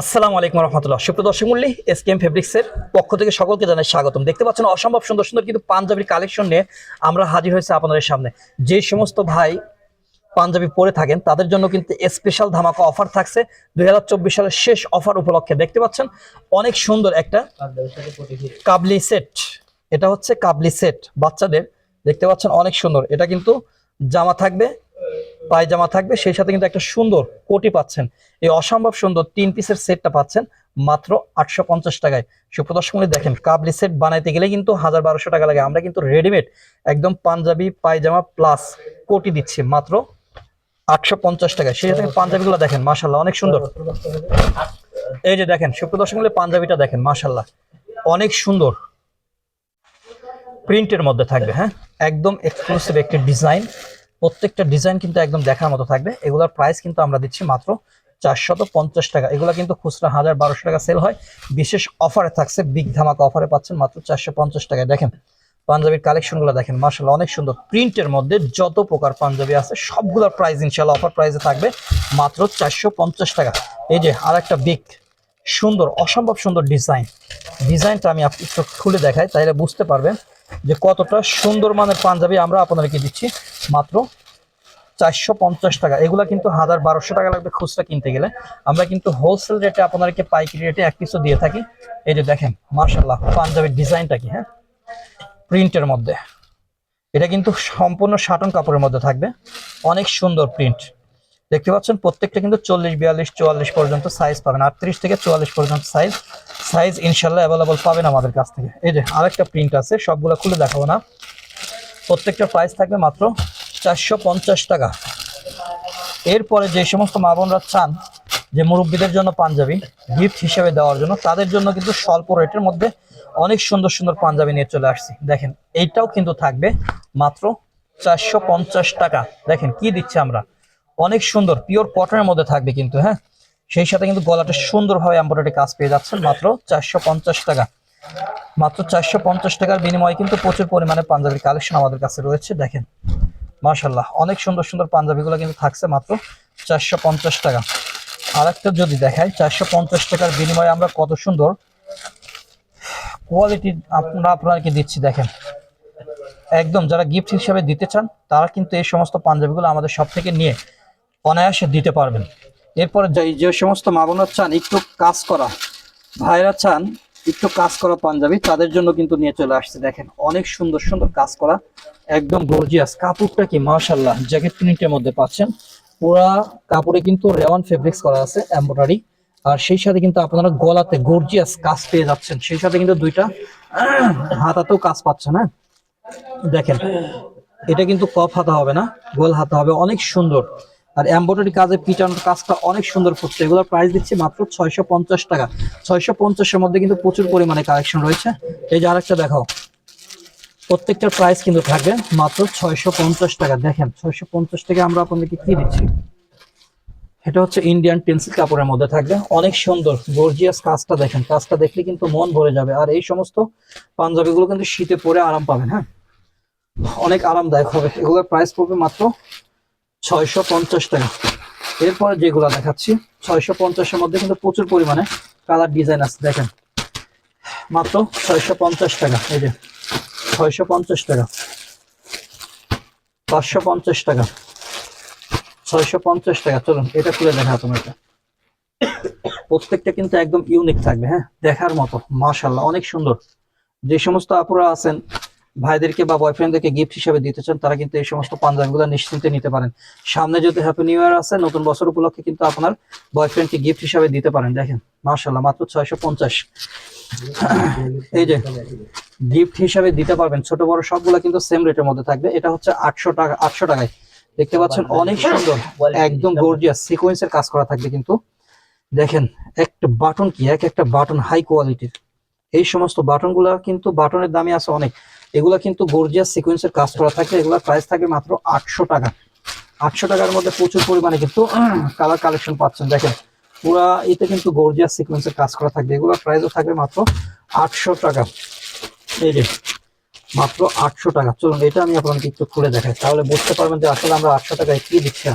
আসসালামু আলাইকুম রহমতুল্লাহ। সুপ্রিয় দর্শক মূল্যে এস কে এম ফেব্রিক্সের পক্ষ থেকে সকলকে জানাই স্বাগতম। দেখতে পাচ্ছেন অসম্ভব সুন্দর সুন্দর কিন্তু পাঞ্জাবির কালেকশন নিয়ে আমরা হাজির হয়েছে আপনাদের সামনে। যে সমস্ত ভাই পাঞ্জাবি পরে থাকেন, তাদের জন্য কিন্তু স্পেশাল ধামাকা অফার থাকছে। দুই হাজার চব্বিশ সালের শেষ অফার উপলক্ষে দেখতে পাচ্ছেন অনেক সুন্দর একটা কাবলি সেট এটা হচ্ছে কাবলি সেট বাচ্চাদের। দেখতে পাচ্ছেন অনেক সুন্দর। এটা কিন্তু জামা থাকবে পায়জামা থাকবে। সেই সাথে কিন্তু একটা সুন্দর কোটি পাচ্ছেন। এই অসম্ভব সুন্দর তিন পিসের সেটটা পাচ্ছেন মাত্র আটশো পঞ্চাশ টাকায়। সুপ্রদর্শনী দেখেন, কাবলি সেট বানাইতে গেলে কিন্তু হাজার বারোশো টাকা লাগে। আমরা কিন্তু রেডিমেড একদম পাঞ্জাবি, পায়জামা প্লাস কোটি দিচ্ছি মাত্র আটশো পঞ্চাশ টাকায়। সেই সাথে পাঞ্জাবিগুলো দেখেন মাসাল্লাহ অনেক সুন্দর। এই যে দেখেন সুপ্রদর্শনী পাঞ্জাবিটা দেখেন মাসাল্লাহ অনেক সুন্দর প্রিন্টের মধ্যে থাকবে হ্যাঁ? একদম এক্সক্লুসিভ একটি ডিজাইন প্রত্যেকটা ডিজাইন কিন্তু একদম দেখার মতো থাকবে। এগুলোর প্রাইস কিন্তু আমরা দিচ্ছি মাত্র চারশত পঞ্চাশ টাকা। এগুলো কিন্তু খুচরা হাজার বারোশো টাকা সেল হয়। বিশেষ অফারে থাকছে বিগ ধামাকা অফারে পাচ্ছেন মাত্র চারশো পঞ্চাশ টাকায়। দেখেন, পাঞ্জাবির কালেকশনগুলো দেখেন মার্শাল্লাহ অনেক সুন্দর। প্রিন্টের মধ্যে যত প্রকার পাঞ্জাবি আছে, সবগুলোর প্রাইস ইনশাল্লাহ অফার প্রাইসে থাকবে মাত্র চারশো পঞ্চাশ টাকা। এই যে আর একটা বিগ সুন্দর, অসম্ভব সুন্দর ডিজাইন ডিজাইনটা আমি একটু খুলে দেখাই তাইলে বুঝতে পারবেন যে কতটা সুন্দর মানের পাঞ্জাবি আমরা আপনাদেরকে দিচ্ছি মাত্র চারশো পঞ্চাশ টাকা। এগুলো কিন্তু হাজার বারোশো টাকা লাগবে খুচরা কিনতে গেলে। আমরা কিন্তু হোলসেল রেটে আপনাদেরকে পাইকারি রেটে এক পিসও দিয়ে থাকি। এই যে দেখেন মার্শাল্লাহ পাঞ্জাবির ডিজাইনটা কি হ্যাঁ? প্রিন্টের মধ্যে। এটা কিন্তু সম্পূর্ণ শাটন কাপড়ের মধ্যে থাকবে। অনেক সুন্দর প্রিন্ট দেখতে পাচ্ছেন, প্রত্যেকটা কিন্তু চল্লিশ, বিয়াল্লিশ, চুয়াল্লিশ পর্যন্ত সাইজ পাবেন। আটত্রিশ থেকে চুয়াল্লিশ পর্যন্ত সাইজ সাইজ ইনশাল্লাহ অ্যাভেলেবল পাবেন আমাদের কাছ থেকে। এই যে আরেকটা প্রিন্ট আছে, সবগুলো খুলে দেখাবো না। প্রত্যেকটা প্রাইস থাকবে মাত্র চারশো পঞ্চাশ টাকা। এরপরে যে সমস্ত মা বোনরা চান যে মুরব্বীদের জন্য পাঞ্জাবি গিফট হিসেবে দেওয়ার জন্য, তাদের জন্য কিন্তু স্বল্প রেটের মধ্যে অনেক সুন্দর সুন্দর পাঞ্জাবি নিয়ে চলে আসছি। দেখেন, এইটাও কিন্তু থাকবে মাত্র চারশো পঞ্চাশ টাকা। দেখেন, কি দিচ্ছে আমরা? অনেক সুন্দর পিওর কটনের মধ্যে থাকবে কিন্তু হ্যাঁ? সেই সাথে কিন্তু গলাটা সুন্দরভাবে এম্ব্রয়ডারি কাজ পেয়ে যাচ্ছেন মাত্র চারশো পঞ্চাশ টাকা। মাত্র চারশো পঞ্চাশ টাকার বিনিময়ে কিন্তু প্রচুর পরিমাণে পাঞ্জাবির কালেকশন আমাদের কাছে রয়েছে। দেখেন মার্শাল্লাহ অনেক সুন্দর সুন্দর পাঞ্জাবিগুলো কিন্তু থাকছে মাত্র চারশো পঞ্চাশ টাকা। আর একটা যদি দেখাই, চারশো পঞ্চাশ টাকার বিনিময়ে আমরা কত সুন্দর কোয়ালিটি আপনারা আপনাকে দিচ্ছি, দেখেন। একদম যারা গিফট হিসাবে দিতে চান, তারা কিন্তু এই সমস্ত পাঞ্জাবিগুলো আমাদের সব থেকে নিয়ে অনায়াসে দিতে পারবেন। এরপরে যে সমস্ত মা বোনরা চান, একটু কাজ করা, ভাইরা চান একটু কাজ করা পাঞ্জাবি, তাদের জন্য কিন্তু নিয়ে চলে আসছে, দেখেন, অনেক সুন্দর সুন্দর কাজ করা, একদম গর্জিয়াস কাপড়টা কি মাশাল্লাহ জ্যাকেট প্রিন্টের মধ্যে পাচ্ছেন। পুরা কাপড়ে কিন্তু রেওয়ান ফেব্রিক্স করা আছে এমব্রয়ডারি আর সেই সাথে কিন্তু আপনারা গলাতে গর্জিয়াস কাজ পেয়ে যাচ্ছেন। সেই সাথে কিন্তু দুইটা হাতাতেও কাজ পাচ্ছেন হ্যাঁ? দেখেন, এটা কিন্তু কফ হাতা হবে না, গোল হাতা হবে, অনেক সুন্দর। আর এমব্রয়ডারি কাজে পিটানোর কাজটা অনেক সুন্দর করছে। এগুলোর প্রাইস দিচ্ছি মাত্র ছয়শো পঞ্চাশ টাকা। ছয়শো পঞ্চাশের মধ্যে কিন্তু প্রচুর পরিমাণে কালেকশন রয়েছে। এই যে আরেকটা দেখাও। প্রত্যেকটার প্রাইস কিন্তু থাকবে মাত্র ছয়শো পঞ্চাশ টাকা। দেখেন, ছয়শো পঞ্চাশ টাকা আমরা আপনাদেরকে কি দিচ্ছি? এটা হচ্ছে ইন্ডিয়ান পেন্সিল কাপড়ের মধ্যে থাকবে। অনেক সুন্দর গর্জিয়াস কাজটা দেখেন। কাজটা দেখলে কিন্তু মন ভরে যাবে। আর এই সমস্ত পাঞ্জাবিগুলো কিন্তু শীতে পরে আরাম পাবেন হ্যাঁ? অনেক আরামদায়ক হবে। এগুলোর প্রাইস পড়বে মাত্র ছয়শো পঞ্চাশ টাকা। এরপরে যেগুলো দেখাচ্ছি, ছয়শো পঞ্চাশের মধ্যে কিন্তু প্রচুর পরিমাণে কালার ডিজাইন আছে, দেখেন। মাত্র ছয়শো পঞ্চাশ টাকা, এই যে, ছয়শো পঞ্চাশ টাকা, পাঁচশো পঞ্চাশ টাকা, ছয়শো পঞ্চাশ টাকা। চলুন, এটা খুলে দেখা এটা প্রত্যেকটা কিন্তু একদম ইউনিক থাকবে হ্যাঁ? দেখার মতো মাশাল্লাহ অনেক সুন্দর। যে সমস্ত আপুরা আছেন ভাইদেরকে বা বয়ফ্রেন্ডদেরকে গিফট হিসেবে দিতে চান, তারা কিন্তু এই সমস্ত পাঞ্জাবিগুলো নিশ্চিন্তে নিতে পারেন। সামনে যদি হ্যাপি নিউ ইয়ার আছে নতুন বছর উপলক্ষে কিন্তু আপনার বয়ফ্রেন্ডকে গিফট হিসেবে দিতে পারেন। দেখেন মাশাল্লাহ মাত্র ছয়শো পঞ্চাশ। এই যে গিফট হিসাবে দিতে পারবেন। ছোট বড় সবগুলো কিন্তু সেম রেটের মধ্যে থাকবে। এটা হচ্ছে আটশো টাকা, আটশো টাকায়। দেখতে পাচ্ছেন, অনেক সুন্দর, একদম গর্জিয়াস সিকোয়েন্সের কাজ করা থাকবে কিন্তু। দেখেন, একটা বাটন কি? এক একটা বাটন হাই কোয়ালিটির এই সমস্ত বাটনগুলো কিন্তু বাটনের দামই আছে অনেক। এগুলা কিন্তু গর্জিয়াস সিকোয়েন্সের কাজ করা থাকে। এগুলোর প্রাইস থাকে মাত্র আটশো টাকা। আটশো টাকার মধ্যে প্রচুর পরিমাণে কিন্তু কালার কালেকশন পাচ্ছেন। দেখেন, পুরা এতে কিন্তু গর্জিয়াস সিকোয়েন্সের কাজ করা থাকবে। এগুলোর প্রাইসও থাকবে মাত্র আটশো টাকা। এই যে, মাত্র আটশো টাকা। চলুন, এটা আমি আপনাদেরকে একটু খুলে দেখাই। তাহলে বুঝতে পারবেন যে আসলে আমরা আটশো টাকায় কি দিচ্ছি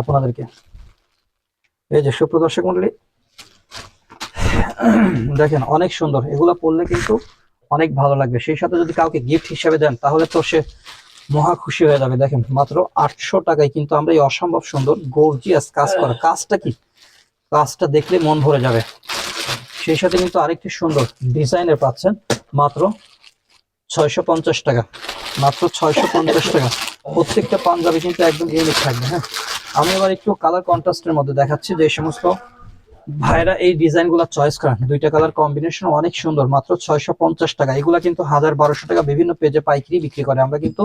আপনাদেরকে। এই যে সুপ্রদর্শক মন্ডলী দেখেন, অনেক সুন্দর। এগুলো পরলে কিন্তু অনেক ভালো লাগবে। সেই সাথে যদি কাউকে গিফট হিসেবে দেন তাহলে তো সে মহা খুশি হয়ে যাবে। দেখেন মাত্র আটশো টাকায় কিন্তু আমরা এই অসম্ভব সুন্দর গর্জিয়াস কাজ করা। কাজটা কি? কাজটা দেখলে মন ভরে যাবে। সেই সাথে কিন্তু আরেকটি সুন্দর ডিজাইনের পাচ্ছেন মাত্র ছয়শো পঞ্চাশ টাকা। মাত্র ছয়শো পঞ্চাশ টাকা। প্রত্যেকটা পাঞ্জাবি কিন্তু একদম ইউনিক থাকবে হ্যাঁ। আমি এবার একটু কালার কন্ট্রাস্টের মধ্যে দেখাচ্ছি যে সমস্ত ভাইরা এই ডিজাইনগুলা চয়েস করেন। দুইটা কালার কম্বিনেশন অনেক সুন্দর, মাত্র ছয়শো পঞ্চাশ টাকা। এগুলা কিন্তু হাজার বারোশো টাকা বিভিন্ন পেজে পাইকারি বিক্রি করে। আমরা কিন্তু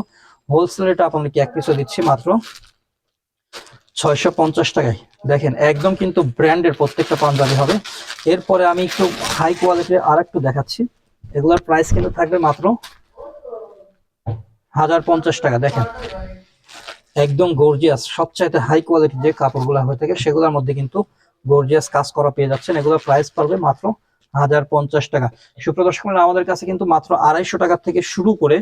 হোলসেল রেটে আপনাদেরকে এক পিসও দিচ্ছি মাত্র ছয়শো পঞ্চাশ টাকায়। দেখেন, একদম কিন্তু ব্র্যান্ডের প্রত্যেকটা পাঞ্জাবি হবে। এরপরে আমি একটু হাই কোয়ালিটির আর একটু দেখাচ্ছি। এগুলার প্রাইস কিন্তু থাকবে মাত্র হাজার পঞ্চাশ টাকা। দেখেন, একদম গর্জিয়াস সবচাইতে হাই কোয়ালিটির যে কাপড়গুলো হয়ে থাকে, সেগুলোর মধ্যে কিন্তু গর্জিয়াস কাজ করা পেয়ে যাচ্ছেন। এগুলোর প্রাইস পড়বে মাত্র হাজার পঞ্চাশ টাকা। সুপ্রদর্শক আমাদের কাছে কিন্তু মাত্র আড়াইশো টাকা থেকে শুরু করে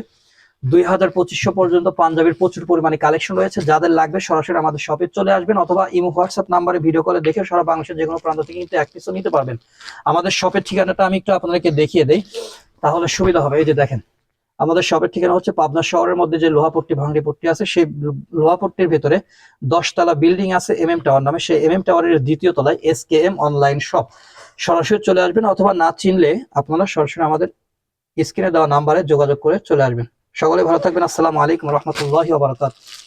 দুই হাজার পঁচিশশো পর্যন্ত পাঞ্জাবির প্রচুর পরিমাণে কালেকশন রয়েছে। যাদের লাগবে সরাসরি আমাদের শপে চলে আসবেন অথবা ইমো, হোয়াটসঅ্যাপ নাম্বারে ভিডিও কলে দেখে সারা বাংলাদেশের যে কোনো প্রান্ত থেকে কিন্তু এক পিসও নিতে পারবেন। আমাদের শপের ঠিকানাটা আমি একটু আপনাদেরকে দেখিয়ে দেই। তাহলে সুবিধা হবে। এই যে দেখেন আমাদের শপের ঠিকানা হচ্ছে পাবনা শহরের মধ্যে যে লোহাপট্টি ভাঙ্গিপট্টি আছে, সেই লোহাপট্টির ভেতরে দশতলা বিল্ডিং আছে এম এম টাওয়ার নামে। সেই এম এম টাওয়ারের দ্বিতীয় তলায় S K M online shop সরাসরি চলে আসবেন অথবা না চিনলে আপনারা সরাসরি আমাদের স্ক্রিনে দেওয়া নাম্বারে যোগাযোগ করে চলে আসবেন। সকলে ভালো থাকবেন। আসসালামু আলাইকুম রহমতুল্লাহ